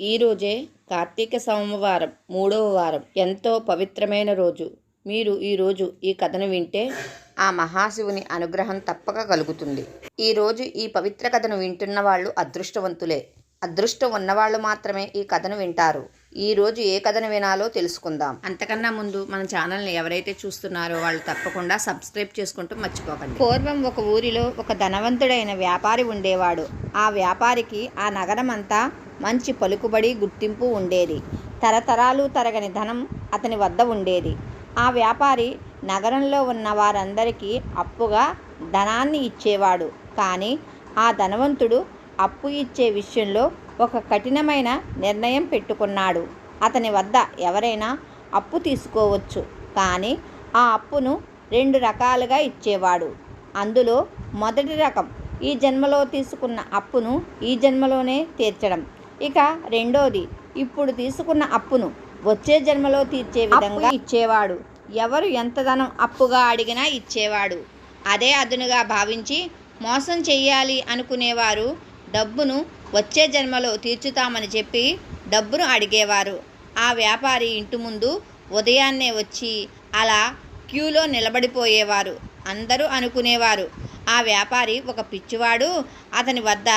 ఈరోజే కార్తీక సోమవారం మూడవ వారం. ఎంతో పవిత్రమైన రోజు. మీరు ఈరోజు ఈ కథను వింటే ఆ మహాశివుని అనుగ్రహం తప్పక కలుగుతుంది. ఈరోజు ఈ పవిత్ర కథను వింటున్న వాళ్ళు అదృష్టవంతులే. అదృష్టం ఉన్నవాళ్ళు మాత్రమే ఈ కథను వింటారు. ఈ రోజు ఏ కథను వినాలో తెలుసుకుందాం. అంతకన్నా ముందు మన ఛానల్ని ఎవరైతే చూస్తున్నారో వాళ్ళు తప్పకుండా సబ్స్క్రైబ్ చేసుకుంటూ మర్చిపోకండి. పూర్వం ఒక ఊరిలో ఒక ధనవంతుడైన వ్యాపారి ఉండేవాడు. ఆ వ్యాపారికి ఆ నగరం అంతా మంచి పలుకుబడి గుర్తింపు ఉండేది. తరతరాలు తరగని ధనం అతని వద్ద ఉండేది. ఆ వ్యాపారి నగరంలో ఉన్న వారందరికీ అప్పుగా ధనాన్ని ఇచ్చేవాడు. కానీ ఆ ధనవంతుడు అప్పు ఇచ్చే విషయంలో ఒక కఠినమైన నిర్ణయం పెట్టుకున్నాడు. అతని వద్ద ఎవరైనా అప్పు తీసుకోవచ్చు. కానీ ఆ అప్పును రెండు రకాలుగా ఇచ్చేవాడు. అందులో మొదటి రకం ఈ జన్మలో తీసుకున్న అప్పును ఈ జన్మలోనే తీర్చడం. ఇక రెండోది ఇప్పుడు తీసుకున్న అప్పును వచ్చే జన్మలో తీర్చే విధంగా ఇచ్చేవాడు. ఎవరు ఎంత ధనం అప్పుగా అడిగినా ఇచ్చేవాడు. అదే అదునుగా భావించి మోసం చెయ్యాలి అనుకునేవారు. డబ్బును వచ్చే జన్మలో తీర్చుతామని చెప్పి డబ్బును అడిగేవారు. ఆ వ్యాపారి ఇంటి ముందు ఉదయాన్నే వచ్చి అలా క్యూలో నిలబడిపోయేవారు. అందరూ అనుకునేవారు ఆ వ్యాపారి ఒక పిచ్చివాడు అతని వద్ద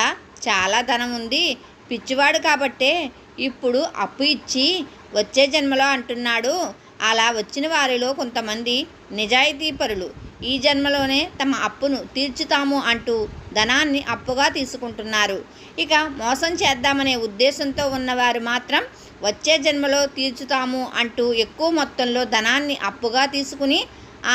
చాలా ధనం ఉంది పిచ్చివాడు కాబట్టే ఇప్పుడు అప్పు ఇచ్చి వచ్చే జన్మలో అంటున్నాడు. అలా వచ్చిన వారిలో కొంతమంది నిజాయితీపరులు. ఈ జన్మలోనే తమ అప్పును తీర్చుతాము అంటూ ధనాన్ని అప్పుగా తీసుకుంటున్నారు. ఇక మోసం చేద్దామనే ఉద్దేశంతో ఉన్నవారు మాత్రం వచ్చే జన్మలో తీర్చుతాము అంటూ ఎక్కువ మొత్తంలో ధనాన్ని అప్పుగా తీసుకుని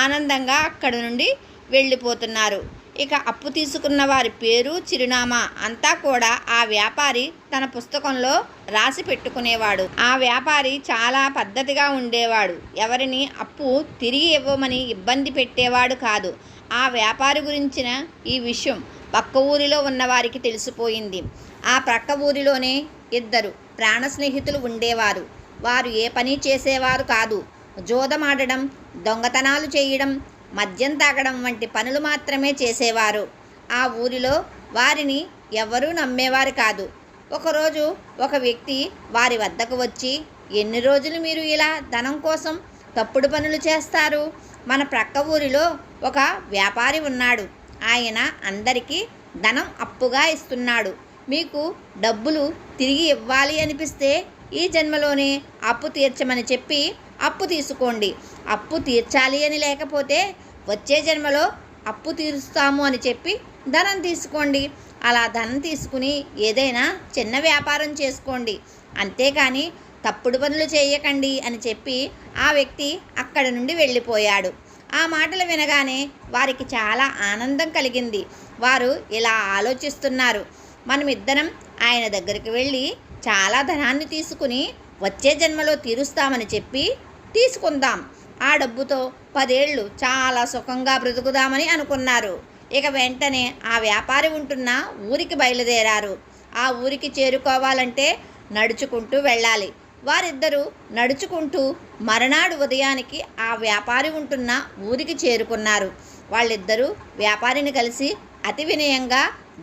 ఆనందంగా అక్కడి నుండి వెళ్ళిపోతున్నారు. ఇక అప్పు తీసుకున్న వారి పేరు చిరునామా అంతా కూడా ఆ వ్యాపారి తన పుస్తకంలో రాసి పెట్టుకునేవాడు. ఆ వ్యాపారి చాలా పద్ధతిగా ఉండేవాడు. ఎవరిని అప్పు తిరిగి ఇవ్వమని ఇబ్బంది పెట్టేవాడు కాదు. ఆ వ్యాపారి గురించిన ఈ విషయం పక్క ఊరిలో ఉన్నవారికి తెలిసిపోయింది. ఆ ప్రక్క ఊరిలోనే ఇద్దరు ప్రాణ స్నేహితులు ఉండేవారు. వారు ఏ పని చేసేవారు కాదు. జోదమాడడం దొంగతనాలు చేయడం మద్యం తాగడం వంటి పనులు మాత్రమే చేసేవారు. ఆ ఊరిలో వారిని ఎవరూ నమ్మేవారు కాదు. ఒకరోజు ఒక వ్యక్తి వారి వద్దకు వచ్చి ఎన్ని రోజులు మీరు ఇలా ధనం కోసం తప్పుడు పనులు చేస్తారు? మన ప్రక్క ఊరిలో ఒక వ్యాపారి ఉన్నాడు. ఆయన అందరికీ ధనం అప్పుగా ఇస్తున్నాడు. మీకు డబ్బులు తిరిగి ఇవ్వాలి అనిపిస్తే ఈ జన్మలోనే అప్పు తీర్చమని చెప్పి అప్పు తీసుకోండి. అప్పు తీర్చాలి అని లేకపోతే వచ్చే జన్మలో అప్పు తీరుస్తాము అని చెప్పి ధనం తీసుకోండి. అలా ధనం తీసుకుని ఏదైనా చిన్న వ్యాపారం చేసుకోండి. అంతేకాని తప్పుడు పనులు చేయకండి అని చెప్పి ఆ వ్యక్తి అక్కడ నుండి వెళ్ళిపోయాడు. ఆ మాటలు వినగానే వారికి చాలా ఆనందం కలిగింది. వారు ఇలా ఆలోచిస్తున్నారు. మనమిద్దరం ఆయన దగ్గరికి వెళ్ళి చాలా ధనాన్ని తీసుకుని వచ్చే జన్మలో తీరుస్తామని చెప్పి తీసుకుందాం. ఆ డబ్బుతో పదేళ్ళు చాలా సుఖంగా బ్రతుకుదామని అనుకున్నారు. ఇక వెంటనే ఆ వ్యాపారి ఉంటున్న ఊరికి బయలుదేరారు. ఆ ఊరికి చేరుకోవాలంటే నడుచుకుంటూ వెళ్ళాలి. వారిద్దరూ నడుచుకుంటూ మరనాడు ఉదయానికి ఆ వ్యాపారి ఉంటున్న ఊరికి చేరుకున్నారు. వాళ్ళిద్దరూ వ్యాపారిని కలిసి అతి వినయంగా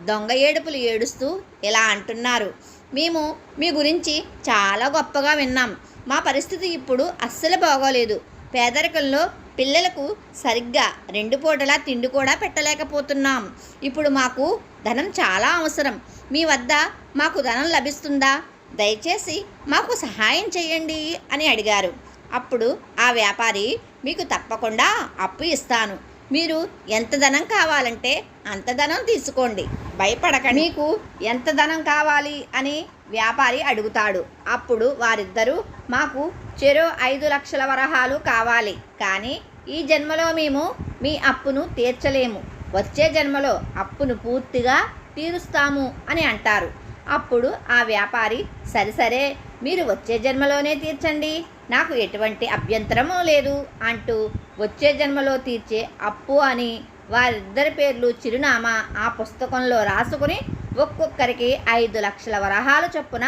దొంగ ఏడుపులు ఏడుస్తూ ఇలా అంటున్నారు. మేము మీ గురించి చాలా గొప్పగా విన్నాం. మా పరిస్థితి ఇప్పుడు అస్సలు బాగోలేదు. పేదరికంలో పిల్లలకు సరిగ్గా రెండు పూటలా తిండి కూడా పెట్టలేకపోతున్నాం. ఇప్పుడు మాకు ధనం చాలా అవసరం. మీ వద్ద మాకు ధనం లభిస్తుందా? దయచేసి మాకు సహాయం చేయండి అని అడిగారు. అప్పుడు ఆ వ్యాపారి మీకు తప్పకుండా అప్పు ఇస్తాను. మీరు ఎంత ధనం కావాలంటే అంత ధనం తీసుకోండి. భయపడకండి. మీకు ఎంత ధనం కావాలి అని వ్యాపారి అడుగుతాడు. అప్పుడు వారిద్దరూ మాకు చెరో ఐదు లక్షల వరహాలు కావాలి. కానీ ఈ జన్మలో మేము మీ అప్పును తీర్చలేము. వచ్చే జన్మలో అప్పును పూర్తిగా తీరుస్తాము అని అంటారు. అప్పుడు ఆ వ్యాపారి సరే సరే మీరు వచ్చే జన్మలోనే తీర్చండి. నాకు ఎటువంటి అభ్యంతరము లేదు అంటూ వచ్చే జన్మలో తీర్చే అప్పు అని వారిద్దరి పేర్లు చిరునామా ఆ పుస్తకంలో రాసుకుని ఒక్కొక్కరికి ఐదు లక్షల వరహాలు చొప్పున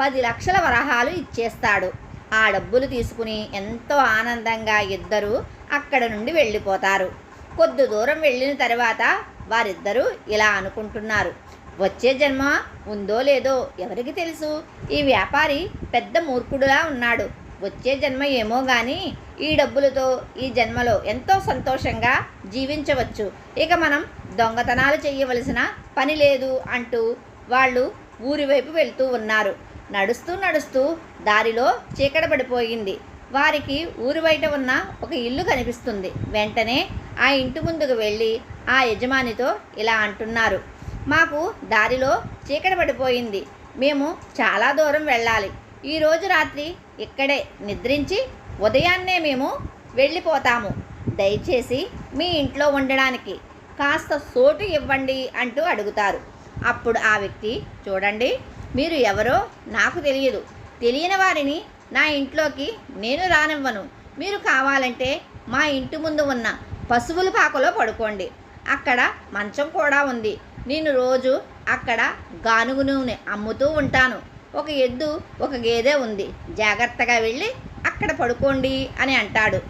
పది లక్షల వరహాలు ఇచ్చేస్తాడు. ఆ డబ్బులు తీసుకుని ఎంతో ఆనందంగా ఇద్దరు అక్కడ నుండి వెళ్ళిపోతారు. కొద్ది దూరం వెళ్ళిన తర్వాత వారిద్దరూ ఇలా అనుకుంటున్నారు. వచ్చే జన్మ ఉందో లేదో ఎవరికి తెలుసు? ఈ వ్యాపారి పెద్ద మూర్ఖుడులా ఉన్నాడు. వచ్చే జన్మ ఏమో కానీ ఈ డబ్బులతో ఈ జన్మలో ఎంతో సంతోషంగా జీవించవచ్చు. ఇక మనం దొంగతనాలు చేయవలసిన పని లేదు అంటూ వాళ్ళు ఊరి వైపు వెళ్తూ ఉన్నారు. నడుస్తూ నడుస్తూ దారిలో చీకటపడిపోయింది వారికి ఊరి బయట ఉన్న ఒక ఇల్లు కనిపిస్తుంది. వెంటనే ఆ ఇంటి ముందుకు వెళ్ళి ఆ యజమానితో ఇలా అంటున్నారు. మాకు దారిలో చీకటి పడిపోయింది. మేము చాలా దూరం వెళ్ళాలి. ఈరోజు రాత్రి ఇక్కడే నిద్రించి ఉదయాన్నే మేము వెళ్ళిపోతాము. దయచేసి మీ ఇంట్లో ఉండడానికి కాస్త సోటు ఇవ్వండి అంటూ అడుగుతారు. అప్పుడు ఆ వ్యక్తి చూడండి మీరు ఎవరో నాకు తెలియదు. తెలియని వారిని నా ఇంట్లోకి నేను రానివ్వను. మీరు కావాలంటే మా ఇంటి ముందు ఉన్న పశువుల పాకలో పడుకోండి. అక్కడ మంచం కూడా ఉంది. నేను రోజు అక్కడ గానుగు నూనె అమ్ముతూ ఉంటాను. ఒక ఎద్దు ఒక గేదె ఉంది. జాగ్రత్తగా వెళ్ళి అక్కడ పడుకోండి అని అంటాడు.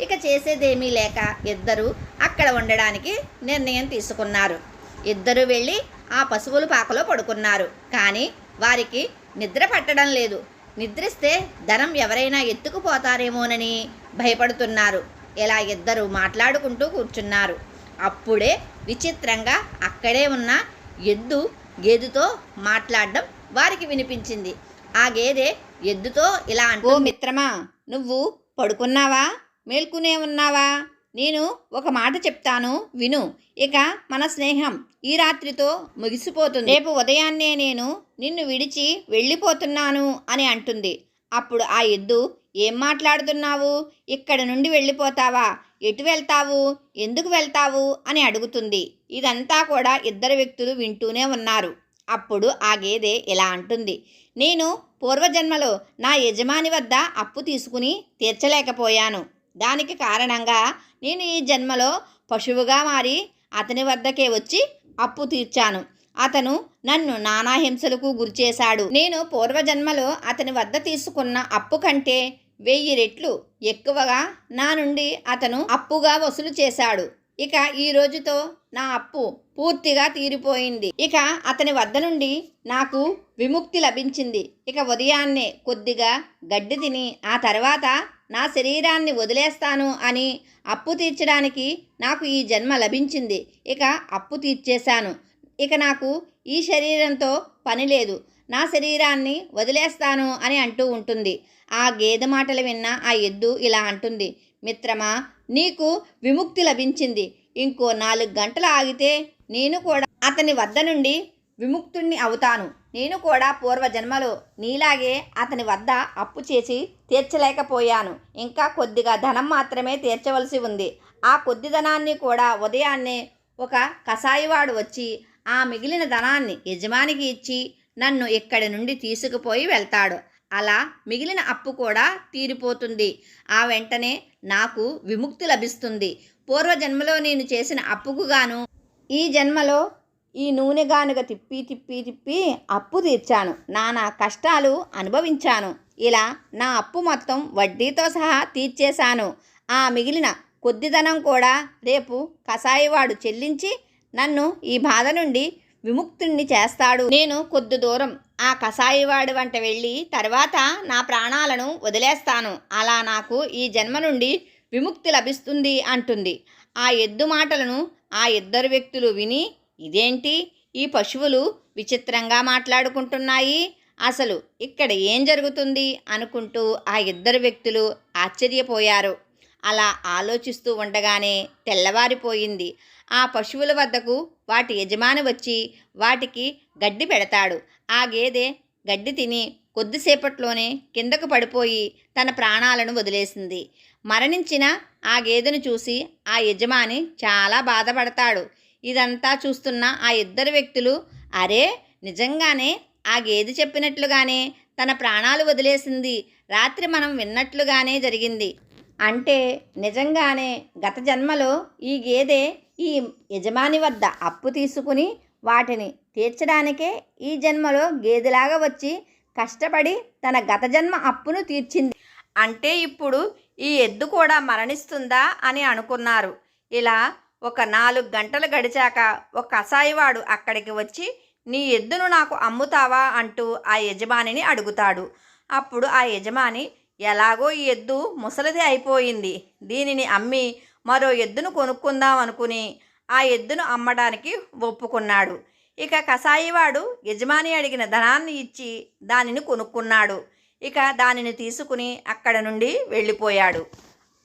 ఇక చేసేదేమీ లేక ఇద్దరు అక్కడ ఉండడానికి నిర్ణయం తీసుకున్నారు. ఇద్దరు వెళ్ళి ఆ పశువుల పాకలో పడుకున్నారు. కానీ వారికి నిద్ర పట్టడం లేదు. నిద్రిస్తే ధనం ఎవరైనా ఎత్తుకుపోతారేమోనని భయపడుతున్నారు. ఇలా ఇద్దరు మాట్లాడుకుంటూ కూర్చున్నారు. అప్పుడే విచిత్రంగా అక్కడే ఉన్న ఎద్దు గేదెతో మాట్లాడడం వారికి వినిపించింది. ఆ గేదె ఎద్దుతో ఇలా అంటూ "ఓ మిత్రమా నువ్వు పడుకున్నావా? మేల్కునే ఉన్నావా? నేను ఒక మాట చెప్తాను విను. ఇక మన స్నేహం ఈ రాత్రితో ముగిసిపోతుంది. రేపు ఉదయాన్నే నేను నిన్ను విడిచి వెళ్ళిపోతున్నాను అని అంటుంది. అప్పుడు ఆ ఎద్దు ఏం మాట్లాడుతున్నావు? ఇక్కడ నుండి వెళ్ళిపోతావా? ఎటు వెళ్తావు? ఎందుకు వెళ్తావు? అని అడుగుతుంది. ఇదంతా కూడా ఇద్దరు వ్యక్తులు వింటూనే ఉన్నారు. అప్పుడు ఆ గేదె ఇలా అంటుంది నేను పూర్వజన్మలో నా యజమాని వద్ద అప్పు తీసుకుని తీర్చలేకపోయాను. దానికి కారణంగా నేను ఈ జన్మలో పశువుగా మారి అతని వద్దకే వచ్చి అప్పు తీర్చాను. అతను నన్ను నానా హింసలకు గురిచేశాడు నేను పూర్వజన్మలో అతని వద్ద తీసుకున్న అప్పు కంటే వెయ్యి రెట్లు ఎక్కువగా నా నుండి అతను అప్పుగా వసూలు చేశాడు. ఇక ఈ రోజుతో నా అప్పు పూర్తిగా తీరిపోయింది. ఇక అతని వద్ద నుండి నాకు విముక్తి లభించింది. ఇక ఉదయాన్నే కొద్దిగా గడ్డి తిని ఆ తర్వాత నా శరీరాన్ని వదిలేస్తాను అని అప్పు తీర్చడానికి నాకు ఈ జన్మ లభించింది. ఇక అప్పు తీర్చేశాను. ఇక నాకు ఈ శరీరంతో పని లేదు. నా శరీరాన్ని వదిలేస్తాను అని అంటూ ఉంటుంది. ఆ గేదె మాటలు విన్న ఆ ఎద్దు ఇలా అంటుంది. మిత్రమా నీకు విముక్తి లభించింది. ఇంకో నాలుగు గంటలు ఆగితే నేను కూడా అతని వద్ద నుండి విముక్తుణ్ణి అవుతాను. నేను కూడా పూర్వజన్మలో నీలాగే అతని వద్ద అప్పు చేసి తీర్చలేకపోయాను. ఇంకా కొద్దిగా ధనం మాత్రమే తీర్చవలసి ఉంది. ఆ కొద్ది ధనాన్ని కూడా ఉదయాన్నే ఒక కసాయివాడు వచ్చి ఆ మిగిలిన ధనాన్ని యజమానికి ఇచ్చి నన్ను ఇక్కడి నుండి తీసుకుపోయి వెళ్తాడు. అలా మిగిలిన అప్పు కూడా తీరిపోతుంది. ఆ వెంటనే నాకు విముక్తి లభిస్తుంది. పూర్వజన్మలో నేను చేసిన అప్పుకు గాను ఈ జన్మలో ఈ నూనె గానుగ తిప్పి తిప్పి తిప్పి అప్పు తీర్చాను. నానా కష్టాలు అనుభవించాను. ఇలా నా అప్పు మొత్తం వడ్డీతో సహా తీర్చేశాను. ఆ మిగిలిన కొద్ది ధనం కూడా రేపు కసాయివాడు చెల్లించి నన్ను ఈ బాధ నుండి విముక్తుణ్ణి చేస్తాడు. నేను కొద్ది దూరం ఆ కసాయివాడి వంట వెళ్ళి తర్వాత నా ప్రాణాలను వదిలేస్తాను. అలా నాకు ఈ జన్మ నుండి విముక్తి లభిస్తుంది అంటుంది. ఆ ఎద్దు మాటలను ఆ ఇద్దరు వ్యక్తులు విని ఇదేంటి? ఈ పశువులు విచిత్రంగా మాట్లాడుకుంటున్నాయి. అసలు ఇక్కడ ఏం జరుగుతుంది? అనుకుంటూ ఆ ఇద్దరు వ్యక్తులు ఆశ్చర్యపోయారు. అలా ఆలోచిస్తూ ఉండగానే తెల్లవారిపోయింది. ఆ పశువుల వద్దకు వాటి యజమాని వచ్చి వాటికి గడ్డి పెడతాడు. ఆ గేదె గడ్డి తిని కొద్దిసేపట్లోనే కిందకు పడిపోయి తన ప్రాణాలను వదిలేసింది. మరణించిన ఆ గేదెను చూసి ఆ యజమాని చాలా బాధపడతాడు. ఇదంతా చూస్తున్న ఆ ఇద్దరు వ్యక్తులు అరే నిజంగానే ఆ గేదె చెప్పినట్లుగానే తన ప్రాణాలు వదిలేసింది. రాత్రి మనం విన్నట్లుగానే జరిగింది. అంటే నిజంగానే గత జన్మలో ఈ గేదె ఈ యజమాని వద్ద అప్పు తీసుకుని వాటిని తీర్చడానికే ఈ జన్మలో గేదెలాగా వచ్చి కష్టపడి తన గత జన్మ అప్పును తీర్చింది. అంటే ఇప్పుడు ఈ ఎద్దు కూడా మరణిస్తుందా అని అనుకున్నారు. ఇలా ఒక నాలుగు గంటలు గడిచాక ఒక కసాయివాడు అక్కడికి వచ్చి నీ ఎద్దును నాకు అమ్ముతావా? అంటూ ఆ యజమానిని అడుగుతాడు. అప్పుడు ఆ యజమాని ఎలాగో ఈ ఎద్దు ముసలిది అయిపోయింది. దీనిని అమ్మి మరో ఎద్దును కొనుక్కుందాం అనుకుని ఆ ఎద్దును అమ్మడానికి ఒప్పుకున్నాడు. ఇక కసాయివాడు యజమాని అడిగిన ధనాన్ని ఇచ్చి దానిని కొనుక్కున్నాడు. ఇక దానిని తీసుకుని అక్కడ నుండి వెళ్ళిపోయాడు.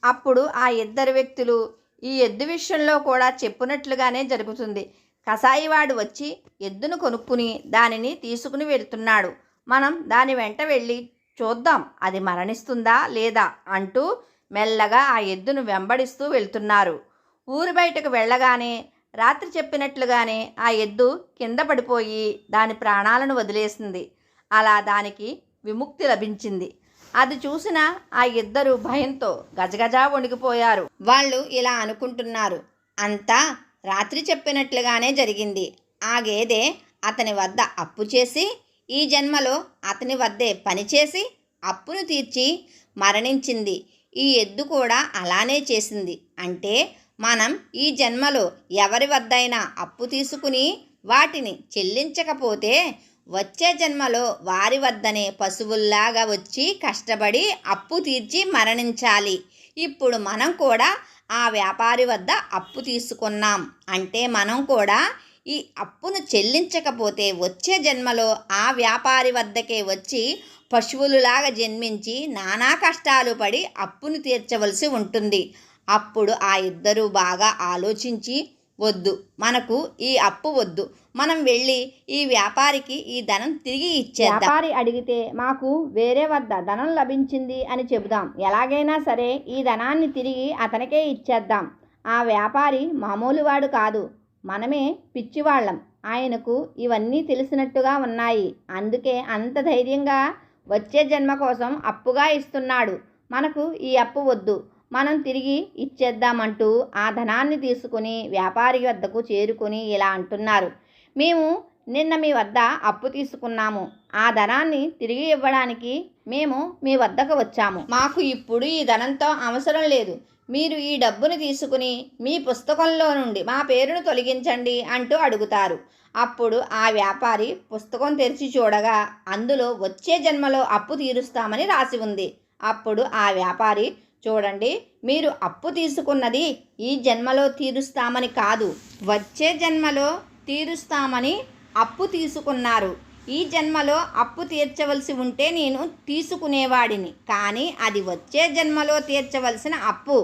అప్పుడు ఆ ఇద్దరు వ్యక్తులు ఈ ఎద్దు విషయంలో కూడా చెప్పినట్లుగానే జరుగుతుంది. కసాయివాడు వచ్చి ఎద్దును కొనుక్కుని దానిని తీసుకుని వెళ్తున్నాడు. మనం దాని వెంట వెళ్ళి చూద్దాం. అది మరణిస్తుందా లేదా అంటూ మెల్లగా ఆ ఎద్దును వెంబడిస్తూ వెళ్తున్నారు. ఊరు బయటకు వెళ్ళగానే రాత్రి చెప్పినట్లుగానే ఆ ఎద్దు కింద పడిపోయి దాని ప్రాణాలను వదిలేసింది. అలా దానికి విముక్తి లభించింది. అది చూసిన ఆ ఇద్దరు భయంతో గజగజా వణికిపోయారు. వాళ్ళు ఇలా అనుకుంటున్నారు. అంతా రాత్రి చెప్పినట్లుగానే జరిగింది. ఆ గేదె అతని వద్ద అప్పు చేసి ఈ జన్మలో అతని వద్దే పనిచేసి అప్పును తీర్చి మరణించింది. ఈ ఎద్దు కూడా అలానే చేసింది. అంటే మనం ఈ జన్మలో ఎవరి వద్దైనా అప్పు తీసుకుని వాటిని చెల్లించకపోతే వచ్చే జన్మలో వారి వద్దనే పశువుల్లాగా వచ్చి కష్టపడి అప్పు తీర్చి మరణించాలి. ఇప్పుడు మనం కూడా ఆ వ్యాపారి వద్ద అప్పు తీసుకున్నాం. అంటే మనం కూడా ఈ అప్పును చెల్లించకపోతే వచ్చే జన్మలో ఆ వ్యాపారి వద్దకే వచ్చి పశువులులాగా జన్మించి నానా కష్టాలు పడి అప్పును తీర్చవలసి ఉంటుంది. అప్పుడు ఆ ఇద్దరు బాగా ఆలోచించి వద్దు మనకు ఈ అప్పు వద్దు మనం వెళ్ళి ఈ వ్యాపారికి ఈ ధనం తిరిగి ఇచ్చేద్దాం. వ్యాపారి అడిగితే మాకు వేరే వద్ద ధనం లభించింది అని చెబుదాం. ఎలాగైనా సరే ఈ ధనాన్ని తిరిగి అతనికే ఇచ్చేద్దాం. ఆ వ్యాపారి మామూలు వాడు కాదు. మనమే పిచ్చివాళ్ళం. ఆయనకు ఇవన్నీ తెలిసినట్టుగా ఉన్నాయి. అందుకే అంత ధైర్యంగా వచ్చే జన్మ కోసం అప్పుగా ఇస్తున్నాడు. మనకు ఈ అప్పు వద్దు. మనం తిరిగి ఇచ్చేద్దామంటూ ఆ ధనాన్ని తీసుకుని వ్యాపారి వద్దకు చేరుకుని ఇలా అంటున్నారు. మేము నిన్న మీ వద్ద అప్పు తీసుకున్నాము. ఆ ధనాన్ని తిరిగి ఇవ్వడానికి మేము మీ వద్దకు వచ్చాము. మాకు ఇప్పుడు ఈ ధనంతో అవసరం లేదు. మీరు ఈ డబ్బును తీసుకుని మీ పుస్తకంలో నుండి మా పేరును తొలగించండి అంటూ అడుగుతారు. అప్పుడు ఆ వ్యాపారి పుస్తకం తెరిచి చూడగా అందులో వచ్చే జన్మలో అప్పు తీరుస్తామని రాసి ఉంది. అప్పుడు ఆ వ్యాపారి చూడండి మీరు అప్పు తీసుకున్నది ఈ జన్మలో తీరుస్తామని కాదు వచ్చే జన్మలో తీరుస్తామని అప్పు తీసుకున్నారు. ఈ జన్మలో అప్పు తీర్చవలసి ఉంటే నేను తీసుకునేవాడిని కానీ అది వచ్చే జన్మలో తీర్చవలసిన అప్పు.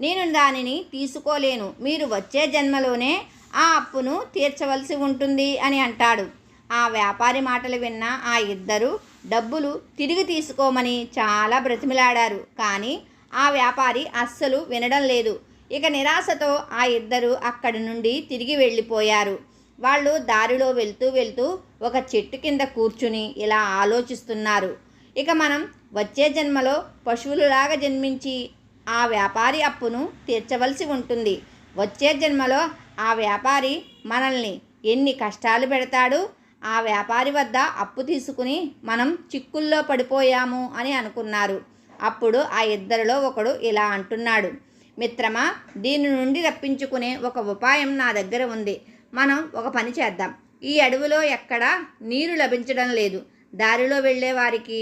నేను దానిని తీసుకోలేను. మీరు వచ్చే జన్మలోనే ఆ అప్పును తీర్చవలసి ఉంటుంది అని అంటాడు. ఆ వ్యాపారి మాటలు విన్న ఆ ఇద్దరు డబ్బులు తిరిగి తీసుకోమని చాలా బ్రతిమిలాడారు. కానీ ఆ వ్యాపారి అస్సలు వినడం లేదు. ఇక నిరాశతో ఆ ఇద్దరు అక్కడి నుండి తిరిగి వెళ్ళిపోయారు. వాళ్ళు దారిలో వెళ్తూ వెళ్తూ ఒక చెట్టు కింద కూర్చుని ఇలా ఆలోచిస్తున్నారు. ఇక మనం వచ్చే జన్మలో పశువులలాగా జన్మించి ఆ వ్యాపారి అప్పును తీర్చవలసి ఉంటుంది. వచ్చే జన్మలో ఆ వ్యాపారి మనల్ని ఎన్ని కష్టాలు పెడతాడు? ఆ వ్యాపారి వద్ద అప్పు తీసుకుని మనం చిక్కుల్లో పడిపోయాము అని అనుకున్నారు. అప్పుడు ఆ ఇద్దరిలో ఒకడు ఇలా అంటున్నాడు. మిత్రమా దీని నుండి రప్పించుకునే ఒక ఉపాయం నా దగ్గర ఉంది. మనం ఒక పని చేద్దాం. ఈ అడవిలో ఎక్కడా నీరు లభించడం లేదు. దారిలో వెళ్ళే వారికి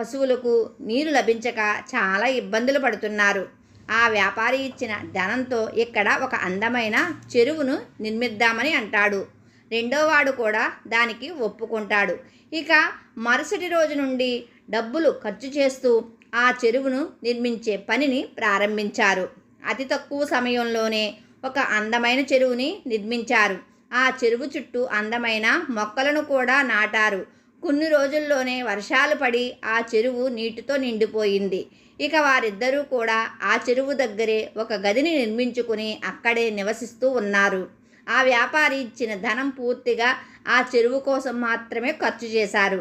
పశువులకు నీరు లభించక చాలా ఇబ్బందులు పడుతున్నారు. ఆ వ్యాపారి ఇచ్చిన ధనంతో ఇక్కడ ఒక అందమైన చెరువును నిర్మిద్దామని అంటాడు. రెండోవాడు కూడా దానికి ఒప్పుకుంటాడు. ఇక మరుసటి రోజు నుండి డబ్బులు ఖర్చు చేస్తూ ఆ చెరువును నిర్మించే పనిని ప్రారంభించారు. అతి తక్కువ సమయంలోనే ఒక అందమైన చెరువుని నిర్మించారు. ఆ చెరువు చుట్టూ అందమైన మొక్కలను కూడా నాటారు. కొన్ని రోజుల్లోనే వర్షాలు పడి ఆ చెరువు నీటితో నిండిపోయింది. ఇక వారిద్దరూ కూడా ఆ చెరువు దగ్గరే ఒక గదిని నిర్మించుకుని అక్కడే నివసిస్తూ ఉన్నారు. ఆ వ్యాపారి ఇచ్చిన ధనం పూర్తిగా ఆ చెరువు కోసం మాత్రమే ఖర్చు చేశారు.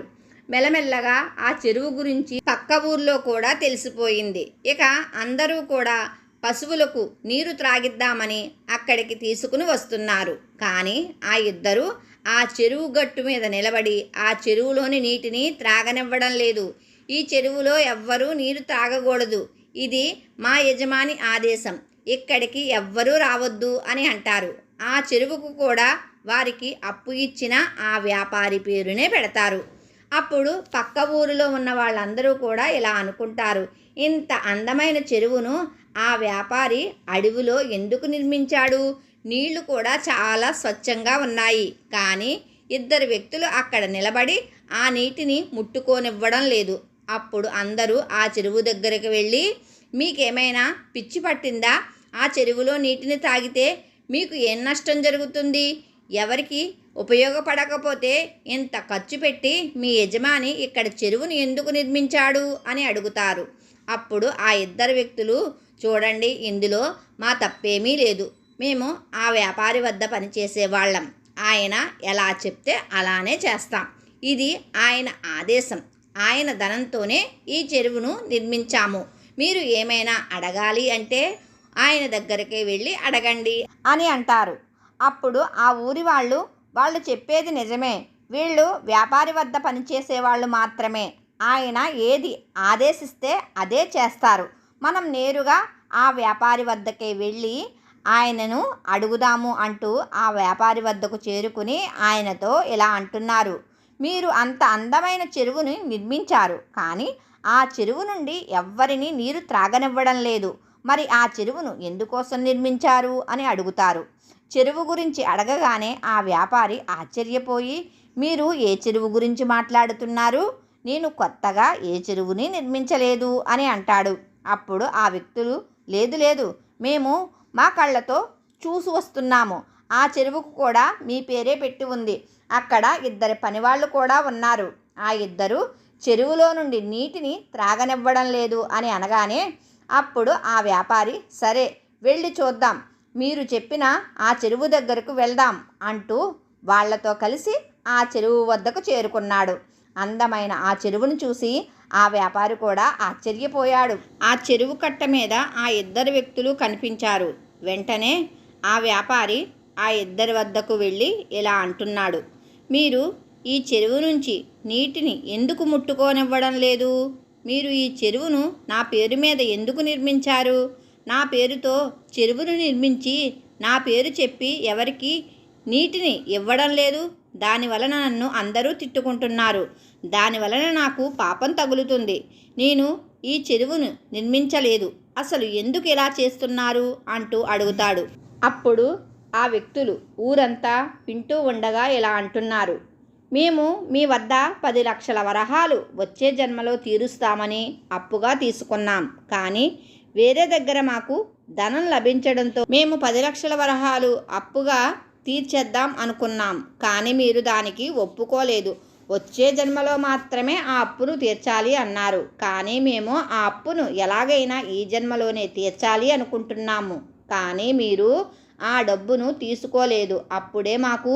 మెల్లమెల్లగా ఆ చెరువు గురించి పక్క ఊర్లో కూడా తెలిసిపోయింది. ఇక అందరూ కూడా పశువులకు నీరు త్రాగిద్దామని అక్కడికి తీసుకుని వస్తున్నారు. కానీ ఆ ఇద్దరు ఆ చెరువు గట్టు మీద నిలబడి ఆ చెరువులోని నీటిని త్రాగనివ్వడం లేదు. ఈ చెరువులో ఎవ్వరూ నీరు తాగకూడదు ఇది మా యజమాని ఆదేశం. ఇక్కడికి ఎవ్వరూ రావద్దు అని అంటారు. ఆ చెరువుకు కూడా వారికి అప్పు ఇచ్చిన ఆ వ్యాపారి పేరునే పెడతారు. అప్పుడు పక్క ఊరిలో ఉన్న వాళ్ళందరూ కూడా ఇలా అనుకుంటారు. ఇంత అందమైన చెరువును ఆ వ్యాపారి అడవిలో ఎందుకు నిర్మించాడు? నీళ్ళు కూడా చాలా స్వచ్ఛంగా ఉన్నాయి. కానీ ఇద్దరు వ్యక్తులు అక్కడ నిలబడి ఆ నీటిని ముట్టుకోనివ్వడం లేదు. అప్పుడు అందరూ ఆ చెరువు దగ్గరికి వెళ్ళి మీకేమైనా పిచ్చి పట్టిందా? ఆ చెరువులో నీటిని తాగితే మీకు ఏం నష్టం జరుగుతుంది? ఎవరికి ఉపయోగపడకపోతే ఇంత ఖర్చు పెట్టి మీ యజమాని ఇక్కడ చెరువును ఎందుకు నిర్మించాడు? అని అడుగుతారు. అప్పుడు ఆ ఇద్దరు వ్యక్తులు చూడండి ఇందులో మా తప్పేమీ లేదు. మేము ఆ వ్యాపారి వద్ద పనిచేసే వాళ్ళం. ఆయన ఎలా చెప్తే అలానే చేస్తాం. ఇది ఆయన ఆదేశం. ఆయన ధనంతోనే ఈ చెరువును నిర్మించాము. మీరు ఏమైనా అడగాలి అంటే ఆయన దగ్గరికి వెళ్ళి అడగండి అని అంటారు. అప్పుడు ఆ ఊరి వాళ్ళు వాళ్ళు చెప్పేది నిజమే. వీళ్ళు వ్యాపారి వద్ద పనిచేసే వాళ్ళు మాత్రమే. ఆయన ఏది ఆదేశిస్తే అదే చేస్తారు. మనం నేరుగా ఆ వ్యాపారి వద్దకే వెళ్ళి ఆయనను అడుగుదాము అంటూ ఆ వ్యాపారి వద్దకు చేరుకుని ఆయనతో ఇలా అంటున్నారు. మీరు అంత అందమైన చెరువుని నిర్మించారు కానీ ఆ చెరువు నుండి ఎవ్వరిని నీరు త్రాగనివ్వడం లేదు. మరి ఆ చెరువును ఎందుకోసం నిర్మించారు? అని అడుగుతారు. చెరువు గురించి అడగగానే ఆ వ్యాపారి ఆశ్చర్యపోయి మీరు ఏ చెరువు గురించి మాట్లాడుతున్నారు? నేను కొత్తగా ఏ చెరువుని నిర్మించలేదు అని అంటాడు. అప్పుడు ఆ వ్యక్తులు లేదు లేదు మేము మా కళ్ళతో చూసి వస్తున్నాము. ఆ చెరువుకు కూడా మీ పేరే పెట్టి ఉంది. అక్కడ ఇద్దరు పనివాళ్ళు కూడా ఉన్నారు. ఆ ఇద్దరు చెరువులో నుండి నీటిని త్రాగనివ్వడం లేదు అని అనగానే అప్పుడు ఆ వ్యాపారి సరే వెళ్ళి చూద్దాం. మీరు చెప్పిన ఆ చెరువు దగ్గరకు వెళ్దాం అంటూ వాళ్ళతో కలిసి ఆ చెరువు వద్దకు చేరుకున్నాడు. అందమైన ఆ చెరువును చూసి ఆ వ్యాపారి కూడా ఆశ్చర్యపోయాడు. ఆ చెరువు కట్ట మీద ఆ ఇద్దరు వ్యక్తులు కనిపించారు. వెంటనే ఆ వ్యాపారి ఆ ఇద్దరి వద్దకు వెళ్ళి ఇలా అంటున్నాడు. మీరు ఈ చెరువు నుంచి నీటిని ఎందుకు ముట్టుకోనివ్వడం లేదు? మీరు ఈ చెరువును నా పేరు మీద ఎందుకు నిర్మించారు? నా పేరుతో చెరువును నిర్మించి నా పేరు చెప్పి ఎవరికి నీటిని ఇవ్వడం లేదు? దాని వలన నన్ను అందరూ తిట్టుకుంటున్నారు. దాని వలన నాకు పాపం తగులుతుంది. నేను ఈ చెరువును నిర్మించలేదు. అసలు ఎందుకు ఇలా చేస్తున్నారు? అంటూ అడుగుతాడు. అప్పుడు ఆ వ్యక్తులు ఊరంతా వింటూ ఉండగా ఇలా అంటున్నారు. మేము మీ వద్ద పది లక్షల వరహాలు వచ్చే జన్మలో తీరుస్తామని అప్పుగా తీసుకున్నాం. కానీ వేరే దగ్గర మాకు ధనం లభించడంతో మేము పది లక్షల వరహాలు అప్పుగా తీర్చేద్దాం అనుకున్నాం. కానీ మీరు దానికి ఒప్పుకోలేదు. వచ్చే జన్మలో మాత్రమే ఆ అప్పును తీర్చాలి అన్నారు. కానీ మేము ఆ అప్పును ఎలాగైనా ఈ జన్మలోనే తీర్చాలి అనుకుంటున్నాము. కానీ మీరు ఆ డబ్బును తీసుకోలేదు. అప్పుడే మాకు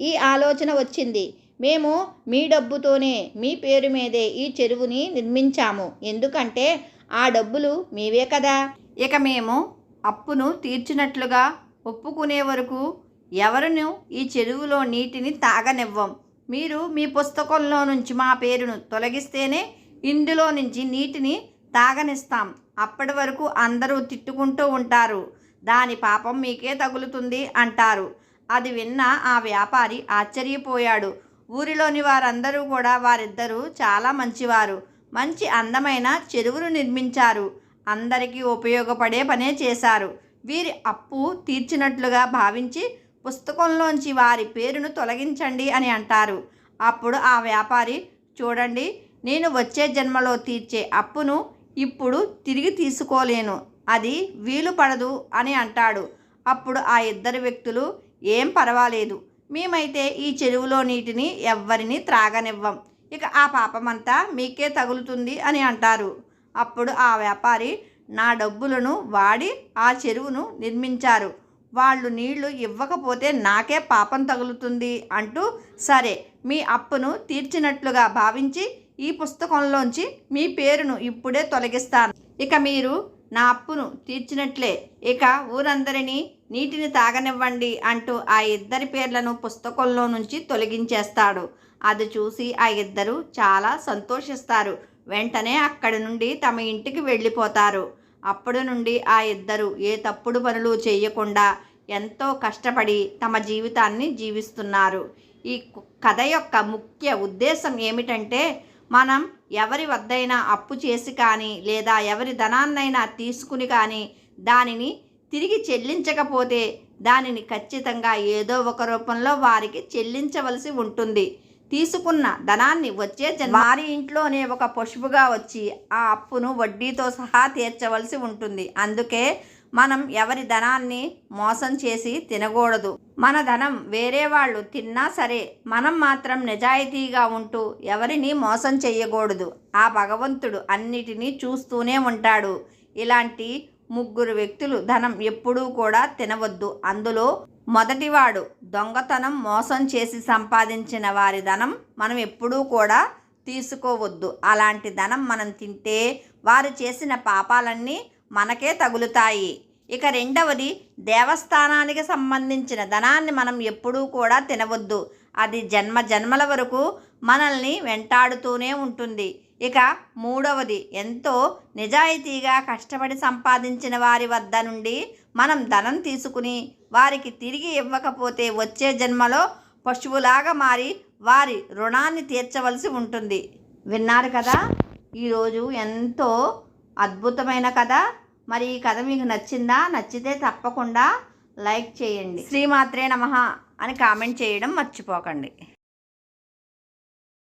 ఈ ఆలోచన వచ్చింది. మేము మీ డబ్బుతోనే మీ పేరు మీదే ఈ చెరువుని నిర్మించాము. ఎందుకంటే ఆ డబ్బులు మీవే కదా. ఇక మేము అప్పును తీర్చినట్లుగా ఒప్పుకునే వరకు ఎవరును ఈ చెరువులో నీటిని తాగనివ్వం. మీరు మీ పుస్తకంలో నుంచి మా పేరును తొలగిస్తేనే ఇందులో నుంచి నీటిని తాగనిస్తాం. అప్పటి వరకు అందరూ తిట్టుకుంటూ ఉంటారు. దాని పాపం మీకే తగులుతుంది అంటారు. అది విన్న ఆ వ్యాపారి ఆశ్చర్యపోయాడు. ఊరిలోని వారందరూ కూడా వారిద్దరూ చాలా మంచివారు. మంచి అందమైన చెరువును నిర్మించారు. అందరికీ ఉపయోగపడే పనే చేశారు. వీరి అప్పు తీర్చినట్లుగా భావించి పుస్తకంలోంచి వారి పేరును తొలగించండి అని అంటారు. అప్పుడు ఆ వ్యాపారి చూడండి నేను వచ్చే జన్మలో తీర్చే అప్పును ఇప్పుడు తిరిగి తీసుకోలేను. అది వీలు పడదు అని అంటాడు. అప్పుడు ఆ ఇద్దరు వ్యక్తులు ఏం పర్వాలేదు. మేమైతే ఈ చెరువులో నీటిని ఎవ్వరిని త్రాగనివ్వం. ఇక ఆ పాపమంతా మీకే తగులుతుంది అని అంటారు. అప్పుడు ఆ వ్యాపారి నా డబ్బులను వాడి ఆ చెరువును నిర్మించారు. వాళ్ళు నీళ్ళు ఇవ్వకపోతే నాకే పాపం తగులుతుంది అంటూ సరే మీ అప్పును తీర్చినట్లుగా భావించి ఈ పుస్తకంలోంచి మీ పేరును ఇప్పుడే తొలగిస్తాను. ఇక మీరు నా అప్పును తీర్చినట్లే ఇక ఊరందరినీ నీటిని తాగనివ్వండి అంటూ ఆ ఇద్దరి పేర్లను పుస్తకంలో నుంచి తొలగించేస్తాడు. అది చూసి ఆ ఇద్దరు చాలా సంతోషిస్తారు. వెంటనే అక్కడి నుండి తమ ఇంటికి వెళ్ళిపోతారు. అప్పుడు నుండి ఆ ఇద్దరు ఏ తప్పుడు పనులు చేయకుండా ఎంతో కష్టపడి తమ జీవితాన్ని జీవిస్తున్నారు. ఈ కథ యొక్క ముఖ్య ఉద్దేశం ఏమిటంటే మనం ఎవరి వద్దైనా అప్పు చేసి కానీ లేదా ఎవరి ధనాన్నైనా తీసుకుని కానీ దానిని తిరిగి చెల్లించకపోతే దానిని ఖచ్చితంగా ఏదో ఒక రూపంలో వారికి చెల్లించవలసి ఉంటుంది. తీసుకున్న ధనాన్ని వచ్చే వారి ఇంట్లోనే ఒక పశువుగా వచ్చి ఆ అప్పును వడ్డీతో సహా తీర్చవలసి ఉంటుంది. అందుకే మనం ఎవరి ధనాన్ని మోసం చేసి తినకూడదు. మన ధనం వేరే వాళ్ళు తిన్నా సరే మనం మాత్రం నిజాయితీగా ఉంటూ ఎవరిని మోసం చేయకూడదు ఆ భగవంతుడు అన్నిటినీ చూస్తూనే ఉంటాడు. ఇలాంటి ముగ్గురు వ్యక్తులు ధనం ఎప్పుడూ కూడా తినవద్దు. అందులో మొదటివాడు దొంగతనం మోసం చేసి సంపాదించిన వారి ధనం మనం ఎప్పుడూ కూడా తీసుకోవద్దు. అలాంటి ధనం మనం తింటే వారు చేసిన పాపాలన్నీ మనకే తగులుతాయి. ఇక రెండవది దేవస్థానానికి సంబంధించిన ధనాన్ని మనం ఎప్పుడూ కూడా తినవద్దు. అది జన్మ జన్మల వరకు మనల్ని వెంటాడుతూనే ఉంటుంది. ఇక మూడవది ఎంతో నిజాయితీగా కష్టపడి సంపాదించిన వారి వద్ద నుండి మనం ధనం తీసుకుని వారికి తిరిగి ఇవ్వకపోతే వచ్చే జన్మలో పశువులాగా మారి వారి రుణాన్ని తీర్చవలసి ఉంటుంది. విన్నారు కదా? ఈరోజు ఎంతో అద్భుతమైన కథ. మరి ఈ కథ మీకు నచ్చిందా? నచ్చితే తప్పకుండా లైక్ చేయండి. శ్రీమాత్రే నమ అని కామెంట్ చేయడం మర్చిపోకండి.